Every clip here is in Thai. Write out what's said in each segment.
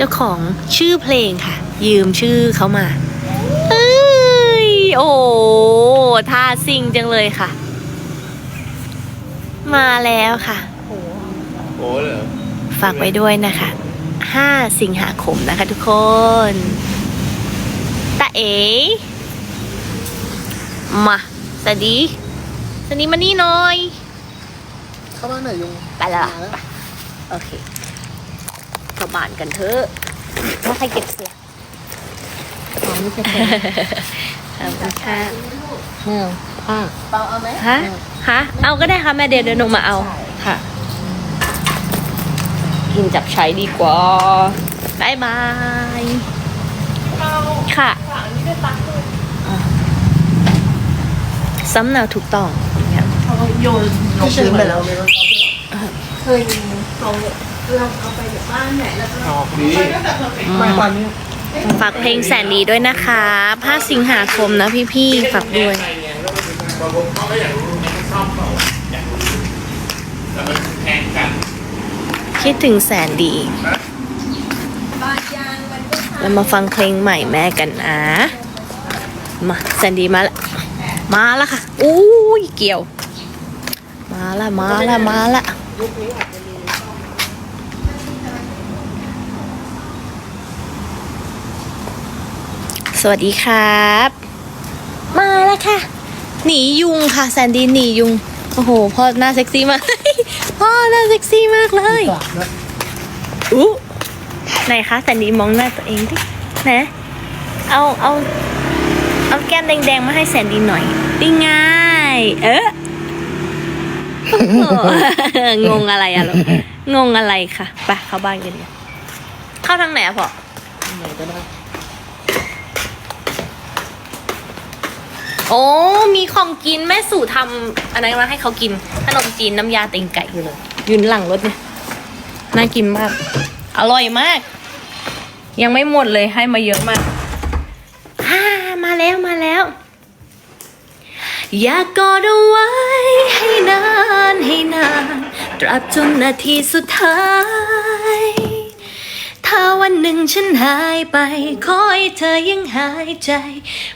เจ้าของชื่อเพลงค่ะ ยืมชื่อเขามาเอ้ยโอ้ท่าซิงจังเลยค่ะ มาแล้วค่ะโอ้เหรอฝากไว้ด้วยนะคะ 5 สิงหาคมนะคะทุกคนตาเอ๋มาสวัสดีสวัสดีมานี่หน่อย เข้าบ้านหน่อยยุงไปแล้วมาแล้วโอเค เข้าบ้านกันเถอะถ้าใครเก็บเสียงหอมนี่แค่ขอบคุณค่ะแห้วผ้าเปาเอาไหมฮะฮะเอาก็ได้ค่ะแม่เดี๋ยวเดี๋ยวหนูมาเอาค่ะ กินจับใช้ดีกว่าบายบายค่ะอะสำเนาถูกต้องครับโยนลงพื้นไปแล้วเคยมีเขาเราเอาไป จากบ้านไหนแล้วก็ออกดีไม่ควันนี้ฝากเพลงแสนดีด้วยนะคะ5สิงหาคมนะพี่ๆฝากด้วยคิดถึงแสนดีบางยางมันก็เรามาฟังเพลงใหม่แม่กันนะ มาแซนดี้มาละมาละค่ะอุ้ยเกี่ยว มาละมาละมาละ สวัสดีครับ มาแล้วค่ะ หนียุงค่ะแซนดี้หนียุง โอ้โห พ่อหน้าเซ็กซี่มาก พ่อหน้าเซ็กซี่มากเลยกลับแล้วอู้ไหนคะแซนดี้มองหน้าตัวเองดินะเอาเอาเอาแก้มแดงๆมาให้แซนดี้หน่อยดีง่ายเออโอ้โหงงอะไรอะลูกงงอะไรค่ะไปเข้าบ้านกันดีกว่าเข้าทางไหนอะพ่อไหนก็ได้ โอ้ มีของกินแม่สู่ทำอะไรมาให้เขากินขนมจีนน้ำยาตีนไก่อยู่เลย ยืนหลังรถเนี่ยน่ากินมาก อร่อยมาก ยังไม่หมดเลยให้มาเยอะมากอ่ามาแล้วมาแล้ว อยากกอดเอาไว้ให้นานให้นาน ตราบจนนาทีสุดท้าย นึ่งฉันหายไป ขอให้เธอยังหายใจ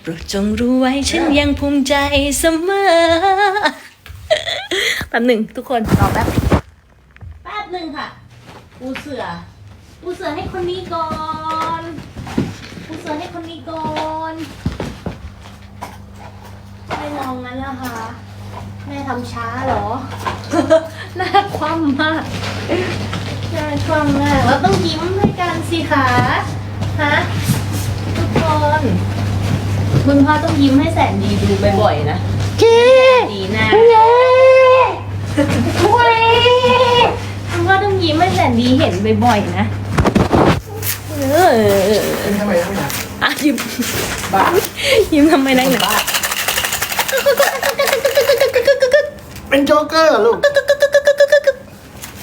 โปรดจงรู้ไว้ฉันยังภูมิใจเสมอ แป๊บหนึ่งทุกคนรอแป๊บ แป๊บหนึ่งค่ะ ปูเสือ ปูเสือให้คนนี้ก่อน ปูเสือให้คนนี้ก่อนไม่มองงั้นแล้วคะ แม่ทำช้าเหรอหน้าคว่ำมาก หน้าคว่ำมากเราต้องยิ้มให้กันสิคะฮะทุกคน คุณพ่อต้องยิ้มให้แสนดีดูบ่อยๆนะเจ๊ดีหน้าเย้คุณพ่อต้องยิ้มให้แสนดีเห็นบ่อยๆนะเออทำไมทำไมอะยิ้มบ้ายิ้มทำไมนักหนาเป็นโจ๊กเกอร์เหรอลูก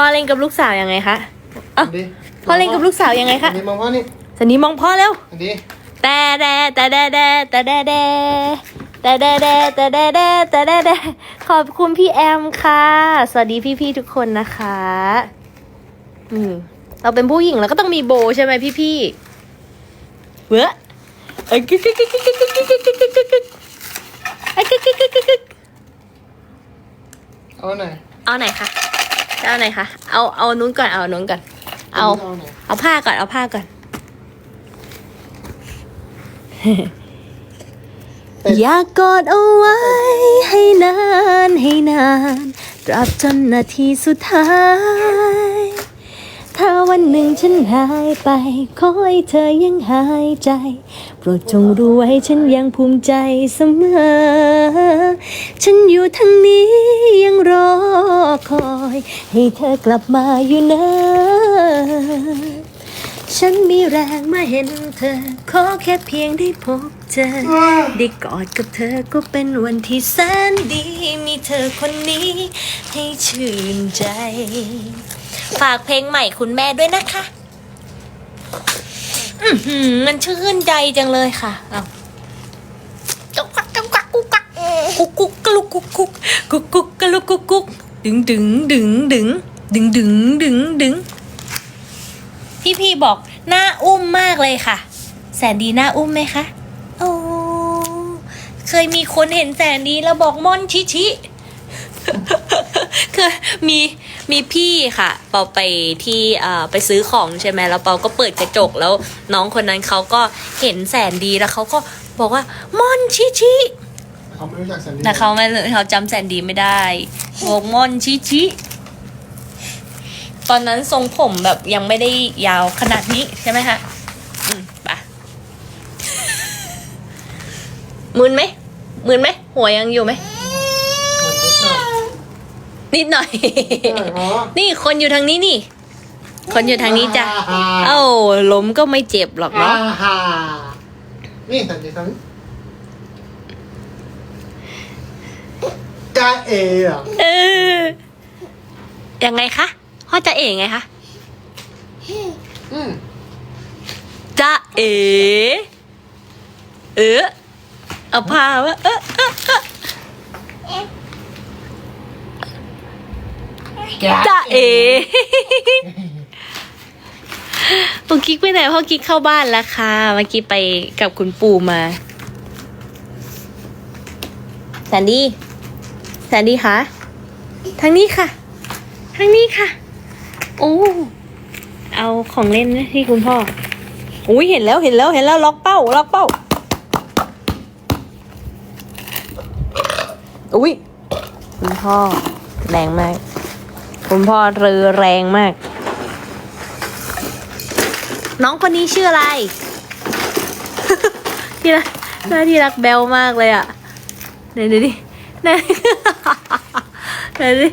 พ่อเล่นกับลูกสาวยังไงคะเอ้าอันนี้พ่อเล่นกับลูกสาวยังไงอัคะนนี้มองพ่อนี่สันนี่มองพ่อแล้วอันนี้แต่แดแต่แดแดแต่แดแดแต่แดแดแต่แดแดแต่แดแดขอบคุณพี่แอมค่ะ สวัสดีพี่ๆทุกคนนะคะอืมเราเป็นผู้หญิงแล้วก็ต้องมีโบใช่ไหมพี่ๆเว้อเอ้ยกึกกึกกึกกึกกึกกึกกึกกึกกึกกึกกึกเอ้ยกึกกึกกึกกึกกึกเอาไหน เอาไหนคะจะ เอาไหนคะ เอาเอานู้นก่อน เอานู้นก่อน เอาเอาไหนเอาผ้าก่อน เอาผ้าก่อน อยากกอดเอาไว้ ให้นานให้นานตราบจนนาทีสุดท้าย ถ้าวันหนึ่งฉันหายไป ขอให้เธอยังหายใจ โปรดจงรู้ไว้ฉันยังภูมิใจเสมอ ฉันอยู่ทางนี้ยังรอคอย ให้เธอกลับมาอยู่นะฉันมีแรงมาเห็นเธอ ขอแค่เพียงได้พบเจอได้กอดกับเธอก็เป็นวันที่แสนดี มีเธอคนนี้ ให้ชื่นใจ ฝากเพลงใหม่คุณแม่ด้วยนะคะ อือหือมันชื่นใจจังเลยค่ะเอาจุกกักจุกกักกุกกักกุกกุกกะลุกกุกกุกกุกกุกกะลุกกุกกุกดึงดึงดึงดึงดึงดึงดึงดึงพี่พี่บอกหน้าอุ้มมากเลยค่ะ แสนดีหน้าอุ้มไหมคะโอ้เคยมีคนเห็นแสนดีแล้วบอกม่อนชิชิคือมี มีพี่ค่ะ เปาไปที่เอ่อไปซื้อของใช่ไหมแล้วเปาก็เปิดกระจกแล้วน้องคนนั้นเขาก็เห็นแสนดีแล้วเขาก็บอกว่าม่อนชิชิเขาไม่รู้จักแสนดีแต่เขาไม่เขาจำแสนดีไม่ได้บอกม่อนชิชิตอนนั้นทรงผมแบบยังไม่ได้ยาวขนาดนี้ใช่ไหมคะอืมไปะมึนไหมมึนไหมหัวยังอยู่ไหม นิดหน่อย นี่คนอยู่ทางนี้นี่ คนอยู่ทางนี้จ้ะ เอ้าล้มก็ไม่เจ็บหรอกฮ่าเนาะฮ่านี่แสนดีทั้งจ้าเอ๋เหรอเออยังไงคะพ่อจะเอ๋ไงคะอืมจะเอ๋เออเอาพาวะเออเออเออ จะเอ๋พ่อกิ๊กไปไหนพ่อกิ๊กเข้าบ้านแล้วค่ะเมื่อกี้ไปกับคุณปู่มาแซนดี้แซนดี้คะทางนี้ค่ะ ทางนี้ค่ะ โอ้เอาของเล่นที่คุณพ่ออุ้ยเห็นแล้วเห็นแล้วเห็นแล้วล็อกเป้าล็อกเป้าอุ้ยคุณพ่อแรงมาก คุณพ่อเรือ แรงมาก น้องคนนี้ชื่ออะไร ที่รักหน้าที่รักแบลมากเลยอะไหนดูดิไหนไหนดิ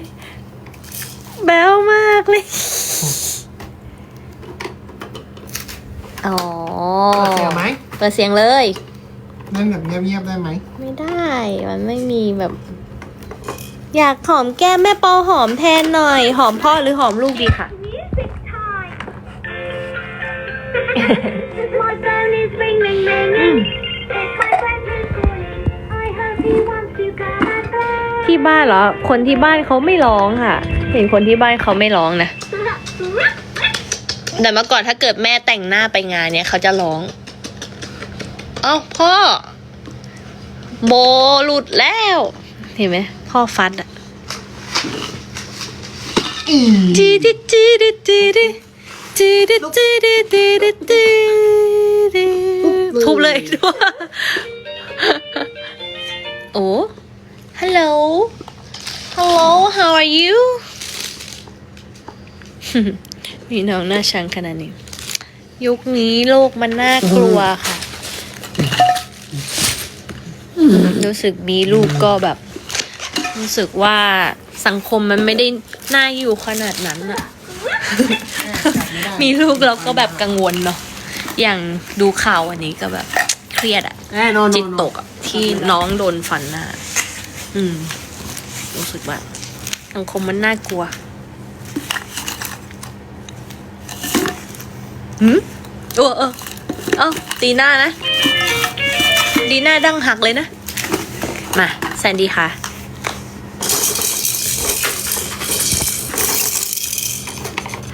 แบลมากเลยอ๋อเปิดเสียงไหมเปิดเสียงเลยนั่งแบบเงียบๆได้ไหม ไม่ได้ มันไม่มีแบบ อยากหอมแก้มแม่ปอหอมแทนหน่อย หอมพ่อหรือหอมลูกดีค่ะ Music time. my phone is ring ring ring. It's my friend who's calling. I hope he wants to come and play. ที่บ้านเหรอ คนที่บ้านเขาไม่ร้องค่ะ เห็นคนที่บ้านเขาไม่ร้องนะ แต่เมื่อก่อนถ้าเกิดแม่แต่งหน้าไปงานเนี่ยเขาจะร้อง เอ้าพ่อ โบหลุดแล้ว เห็นไหม พ่อฟัดอะอีจีดิจีดิจีดิจีดิจีดิจีดิจีดิทุบเลยด้วยโอ้ hello hello how are you มีน้องหน้าชังขนาดนี้ ยุคนี้โลกมันน่ากลัวค่ะ รู้สึกมีลูกก็แบบ รู้สึกว่าสังคมมันไม่ได้น่าอยู่ขนาดนั้นอะมีลูกเราก็แบบกังวลเนาะอย่างดูข่าววันนี้ก็แบบเครียดอะแน่นอนจิตตกอะที่น้องโดนฟันหน้าอืม รู้สึกว่าสังคมมันน่ากลัวหืมเออเออเอ้าตีหน้านะ ดีหน้าดั้งหักเลยนะ มา แซนดี้ค่ะ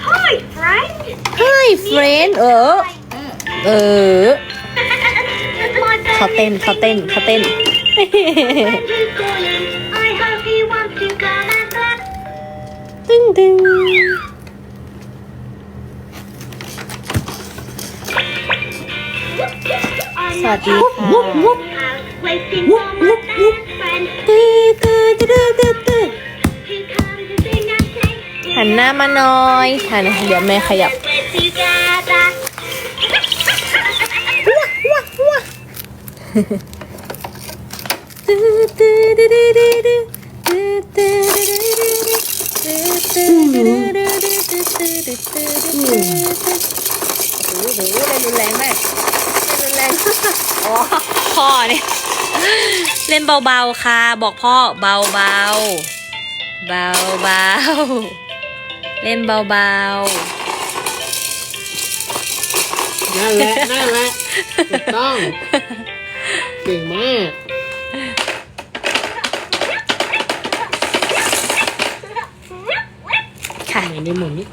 Hi, friend. Hi friend เออ เออ เขาเต้นเขาเต้นเขาเต้น ตึ้งตึ้งสวัสดีค่ะวุ๊บวุ๊บวุ๊บวุ๊บ หันหน้ามาหน่อยหันเดี๋ยวแม่ขยับโอ้โหเล่นรุนแรงมากเล่นรุนแรงอ๋อพ่อเนี่ยเล่นเบาๆค่ะ บอกพ่อเบาๆ เบาๆ เล่นเบานั่นแหละ นั่นแหละถูกต้อง เก่งมากๆค่ะ ไหนในหมุนนี้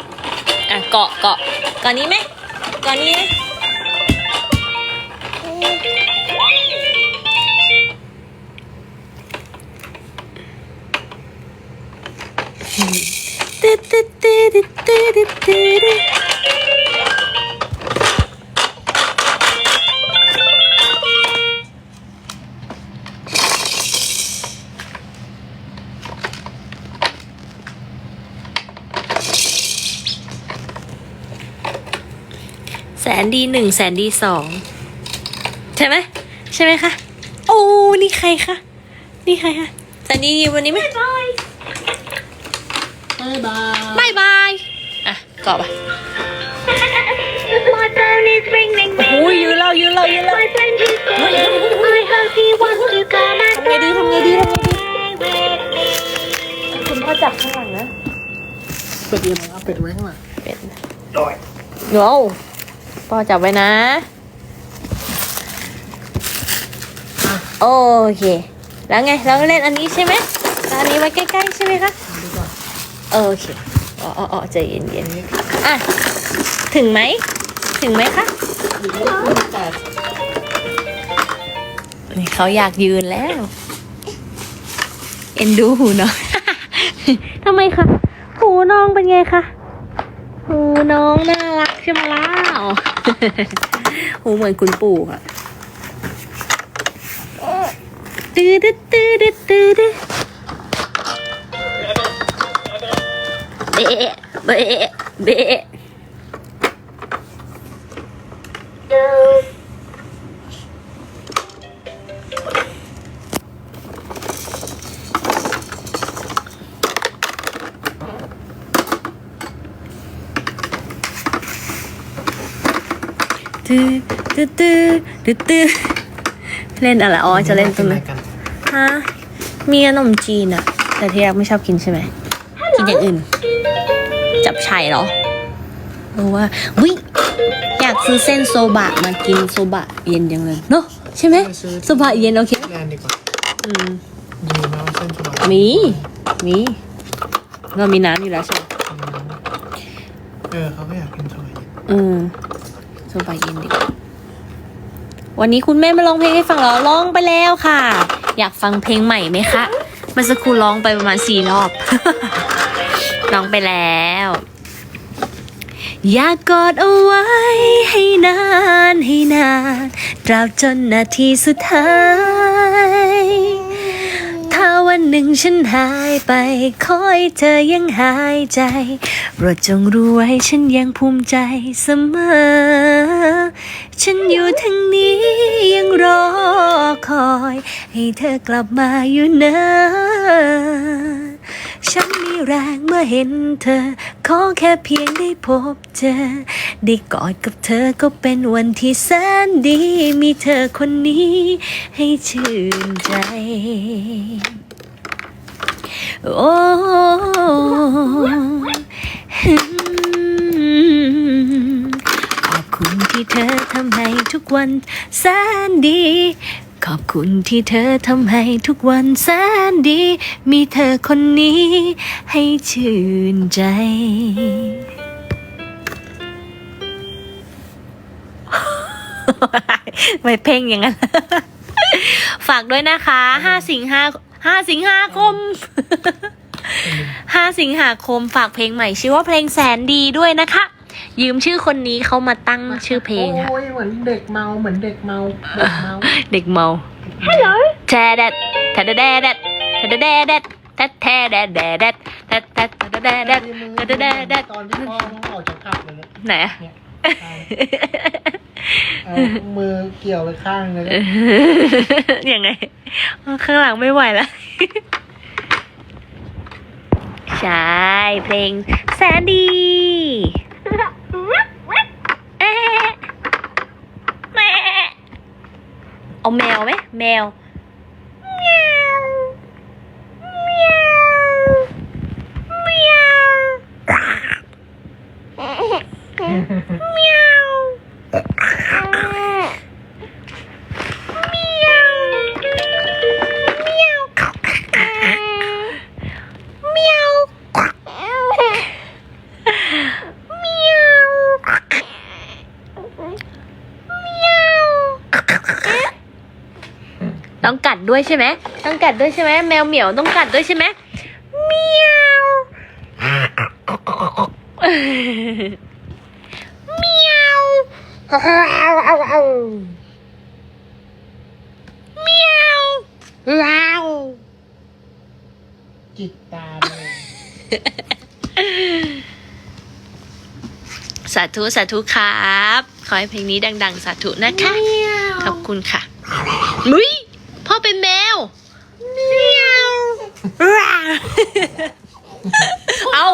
อะเกาะเกาะเกาะนี้ไหมเกาะนี้ไหม งแสนดีสองใช่ไหมใช่ไหมคะโอ้นี่ใครคะนี่ใครคะแสนดีวันนี้ไหมบ๊ายบายบายบายอะเกาะไป My phone is ringing, โอ้ยยืนแล้วยืนแล้วยืนแล้ว My friend is calling. I hope he wants to come and ทำไงดีทำไงดีทำไงดี play with me. คุณพ่อจับข้างหลังนะ เป็ดยังไงเอาเป็ดไว้ข้างหลังเป็นโว้ว พ่อจับไว้นะ โอเค แล้วไง เราเล่นอันนี้ใช่ไหมแล้วอันนี้ไว้ใกล้ๆใช่ไหมคะเอาดีกว่าโอเคอ๋ออ๋อใจเย็นๆอะ ถึงไหม ถึงไหมคะนี่เขาอยากยืนแล้ว เอ็นดูหูน้อง ทำไมคะ หูน้องเป็นไงคะ หูน้องน่ารักใช่ไหมล่ะ หูเหมือนคุณปู่ค่ะตื้อดื้อตื้อดื้อตื้อดื้อเบะเบะเบะ ตื้อตื้อตื้อตื้อตื้อเล่นอะไรอ๋อจะเล่นตรงนั้นกันฮะมีขนมจีนอะแต่ที่รักไม่ชอบกินใช่ไหมกินอย่างอื่น จับไฉเหรอเพราะว่าวิอยากซื้อเส้นโซบะมากินโซบะเย็นจังเลยเนาะใช่ไหมโซบะเย็นโอเคแลนด์ดีกว่าอืมมีน้ำเส้นสบายมีมีเรามีน้ำอยู่แล้วใช่ไหมเออเขาก็อยากกินสบายอืม โซบะเย็นดีกว่าวันนี้คุณแม่มาร้องเพลงให้ฟังแล้วร้องไปแล้วค่ะ อยากฟังเพลงใหม่ไหมคะมันสักครู่ร้องไปประมาณสี่รอบ ร้องไปแล้ว อยากกอดเอาไว้ให้นานให้นานตราบจนนาทีสุดท้าย หนึ่งฉันหายไปขอให้เธอยังหายใจโปรดจงรู้ไว้ฉันยังภูมิใจเสมอ ฉันอยู่ทางนี้ยังรอคอย ให้เธอกลับมาอยู่เนะฉันมีแรงเมื่อเห็นเธอ ขอแค่เพียงได้พบเจอได้กอดกับเธอก็เป็นวันที่แสนดี มีเธอคนนี้ให้ชื่นใจ โอ้ขอบคุณที่เธอทำให้ทุกวันแสนดี ขอบคุณที่เธอทำให้ทุกวันแสนดี มีเธอคนนี้ให้ชื่นใจไม่เพ่งอย่างนั้น ฝากด้วยนะคะห้าสิงหา ห้าสิงหาคมห้าสิงหาคมฝากเพลงใหม่ ชื่อว่าเพลงแสนดีด้วยนะคะ ยืมชื่อคนนี้เขามาตั้งชื่อเพลงค่ะโอ้ยเหมือนเด็กเมาเหมือนเด็กเมาเด็กเมาเด็กเมา Hello. แทแดดแทแดดแดดแทแดดแดดแทแทแดดแดดแทแทแทแดดแดดแทแดดแดดตอนที่พ่อต้องออกจากขับเลยเนี่ยไหนอะ มือเกี่ยวไปข้างเลยยังไง ข้างหลังไม่ไหวแล้ว ใช่เพลงแสนดีเแม่เอาแมวไหมแมว ดด้วยใช่ไหมต้องกัดด้วยใช่ไหมแมวเหมียวต้องกัดด้วยใช่ไหมเมียวเมียวเมียวว้าวจิกตาเลยสาธุสาธุครับ ขอให้เพลงนี้ดัง ๆ สาธุนะคะ ขอบคุณค่ะมุ้ยพ่อเป็นแมวเมียว เอา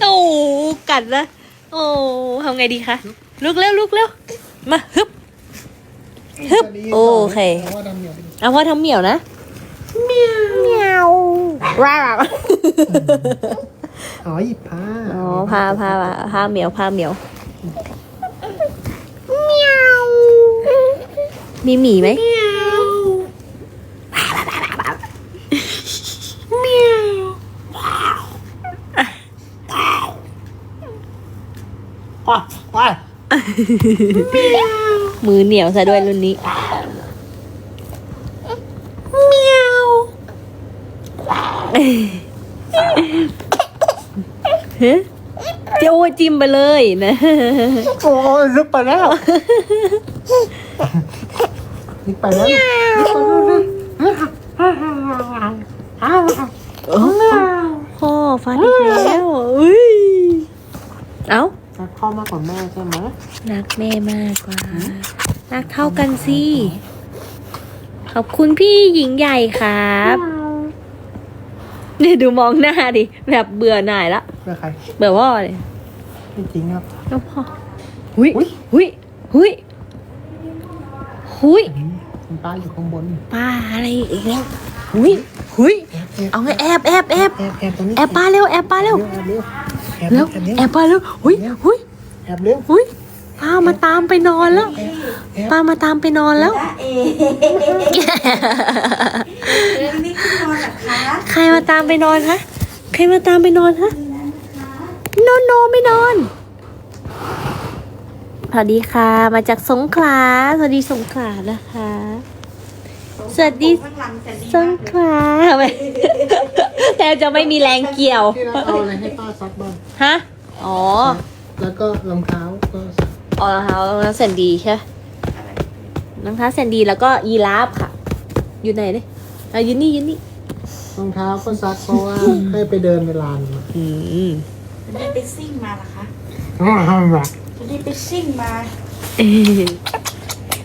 โอ้กัดนะโอ้ทำไงดีคะ ลุกเร็วลุกเร็ว มาฮึบฮึบโอเคเพราะว่าดำเหนียวเป็นเอาพ่อทำเหมียวนะเมียวเมียวว้าวอ๋อหยิบผ้าอ๋อพาพาพาเหมียวพาเหมียวมีหมีไหม ว้าว้ามือเหนียวซะด้วยรุ่นนี้เมียวเฮ้เจ้าจิ้มไปเลยนะโอ้ยลึกไปแล้วลึกไปแล้วลึกไปแล้วพ่อฟันอีกแล้วอุ้ยเอ้า รักพ่อมากกว่าแม่ใช่ไหมรักแม่มากกว่า รักเท่ากันสิ ขอบคุณพี่หญิงใหญ่ครับนี่ดูมองหน้าดิ แบบเบื่อหน่ายละ เพื่อใครเบื่อพ่อเลยไม่จริงครับแล้วพ่อหุยอุ๊ยหุยหุยหุยคุณป้าอยู่ข้างบนป้าอะไรอีกแล้วหุยหุยเอาไงแอบแอบแอบแอบแอบตรงนี้แอบป้าเร็วแอบป้าเร็ว แอบเร็วแอบเร็เร็ววแอบเร็วแอบป้าเร็วหุยหุยแอบเร็วหุยป้ามาตามไปนอนแล้วป้ามาตามไปนอนแล้วนี่ขึ้นนอนเหรอคะใครมาตามไปนอนคะใครมาตามไปนอนคะโนโนไม่นอนสวัสดีค่ะ มาจากสงขลาสวัสดีสงขลานะคะ สวัสดีข้างหลังแสนดีสงขลาทำไมแต่จะไม่มีแรงเกี่ยวที่รักเอาอะไรให้ป้าซักบ้าง ฮะ อ๋อ แล้วก็รองเท้าก็ซักอ๋อรองเท้ารองเท้าแสนดีใช่ไหมรองเท้าแสนดีแล้วก็ยีราฟค่ะ อยู่ไหนเนี่ยอะยืนนี่ยืนนี่รองเท้าก็ซักเพราะว่าให้ไปเดินเวลานมาอืมจะได้ไปซิ่งมาเหรอคะอ๋อห้ามรักจะได้ไปซิ่งมา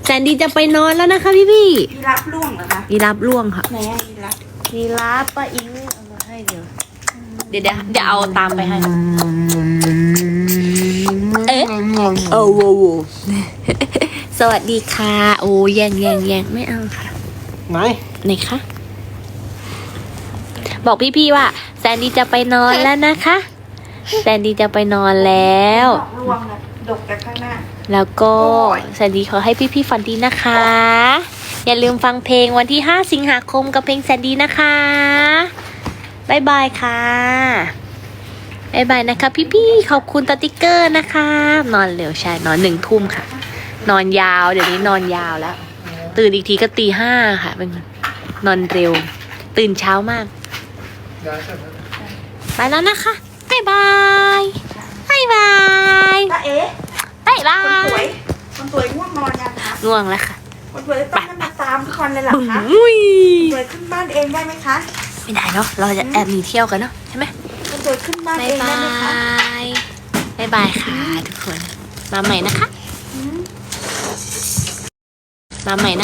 แสนดีจะไปนอนแล้วนะคะพี่พี่ยีรับล่วงเหรอคะยีราฟล่วงค่ะไหนอะยีรับยีราฟป้าอิงเอามาให้เดี๋ยว เดี๋ยวเดี๋ยวเดี๋ยวเอาตามไปให้ค่ะเอ๊ะโอ้โหสวัสดีค่ะ โอ้แย่งแย่งแย่งไม่เอาค่ะ ไหน ไหนคะ บอกพี่ๆว่าแซนดี้จะไปนอนแล้วนะคะ แซนดี้จะไปนอนแล้วดอกล่วงนะดกจากข้างหน้า แล้วก็โอ้ยแซนดี้ขอให้พี่ๆฝันดีนะคะ อย่าลืมฟังเพลงวันที่ 5 สิงหาคมกับเพลงแซนดี้นะคะ บายบายค่ะบายบายนะคะ พี่ๆ ขอบคุณตาติ๊กเกอร์นะคะ นอนเร็วใช่ นอนหนึ่งทุ่มค่ะ นอนยาว เดี๋ยวนี้นอนยาวแล้ว ตื่นอีกทีก็ตีห้าค่ะ เป็นนอนเร็ว ตื่นเช้ามาก ไปแล้วนะคะบายบายบายบายตาเอ๋บายบาคนสวย ยคนสวยง่วงนอนยังคะ ง่วงแล้วค่ะคนสวยต้องให้มาตามทุกคนเลยเหรอคะอุ้ยคนสวยขึ้นบ้านเองได้ไหมคะ ไม่ได้เนาะ เราจะแอบหนีเที่ยวกันเนาะใช่ไหมคนสวยขึ้นบ้านบาเอยงบาได้ไหมคะยบายบายค่ะทุกคน มาใหม่นะคะ มาใหม่นะ